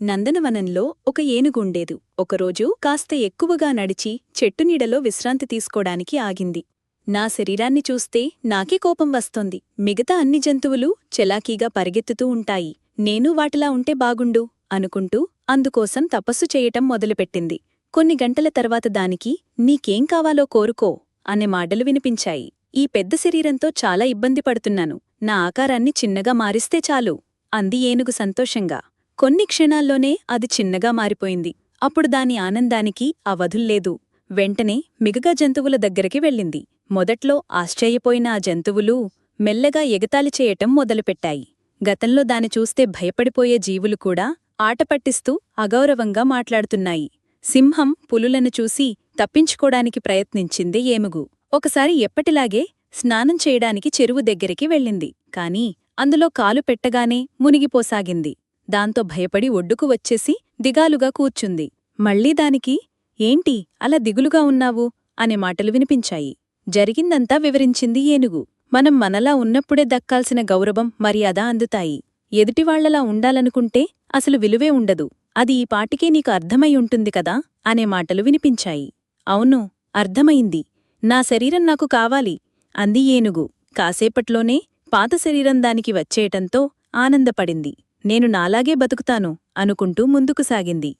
నందనవనంలో ఒక ఏనుగుండేదు. ఒకరోజు కాస్త ఎక్కువగా నడిచి చెట్టు నీడలో విశ్రాంతి తీసుకోడానికి ఆగింది. నా శరీరాన్ని చూస్తే నాకే కోపం వస్తోంది. మిగతా అన్ని జంతువులు చెలాకీగా పరిగెత్తుతూ ఉంటాయి. నేను వాటిలా ఉంటే బాగుండు అనుకుంటూ అందుకోసం తపస్సు చేయటం మొదలుపెట్టింది. కొన్ని గంటల తర్వాత దానికి నీకేం కావాలో కోరుకో అనే మాటలు వినిపించాయి. ఈ పెద్ద శరీరంతో చాలా ఇబ్బంది పడుతున్నాను. నా ఆకారాన్ని చిన్నగా మారిస్తే చాలు అంది ఏనుగు సంతోషంగా. కొన్ని క్షణాల్లోనే అది చిన్నగా మారిపోయింది. అప్పుడు దాని ఆనందానికి అవధుల్లేదు వెంటనే మిగతా జంతువుల దగ్గరికి వెళ్ళింది. మొదట్లో ఆశ్చర్యపోయిన ఆ జంతువులు మెల్లగా ఎగతాళి చేయటం మొదలుపెట్టాయి. గతంలో దాని చూస్తే భయపడిపోయే జీవులు కూడా ఆటపట్టిస్తూ అగౌరవంగా మాట్లాడుతున్నాయి. సింహం పులులను చూసి తప్పించుకోడానికి ప్రయత్నించింది ఏనుగు. ఒకసారి ఎప్పటిలాగే స్నానం చేయడానికి చెరువు దగ్గరికి వెళ్ళింది. కాని అందులో కాలు పెట్టగానే మునిగిపోసాగింది. దాంతో భయపడి ఒడ్డుకు వచ్చేసి దిగాలుగా కూర్చుంది. మళ్ళీ దానికి ఏంటి అలా దిగులుగా ఉన్నావు? అనే మాటలు వినిపించాయి. జరిగిందంతా వివరించింది ఏనుగు. మనం మనలా ఉన్నప్పుడే దక్కాల్సిన గౌరవం మర్యాద అందుతాయి. ఎదుటివాళ్ళలా ఉండాలనుకుంటే అసలు విలువే ఉండదు. అది ఈ పాటికే నీకు అర్థమై ఉంటుంది కదా? అనే మాటలు వినిపించాయి. అవును అర్థమైంది. నా శరీరం నాకు కావాలి అంది ఏనుగు. కాసేపట్లోనే పాత శరీరం దానికి వచ్చేయటంతో ఆనందపడింది. నేను నాలాగే బతుకుతాను అనుకుంటూ ముందుకు సాగింది.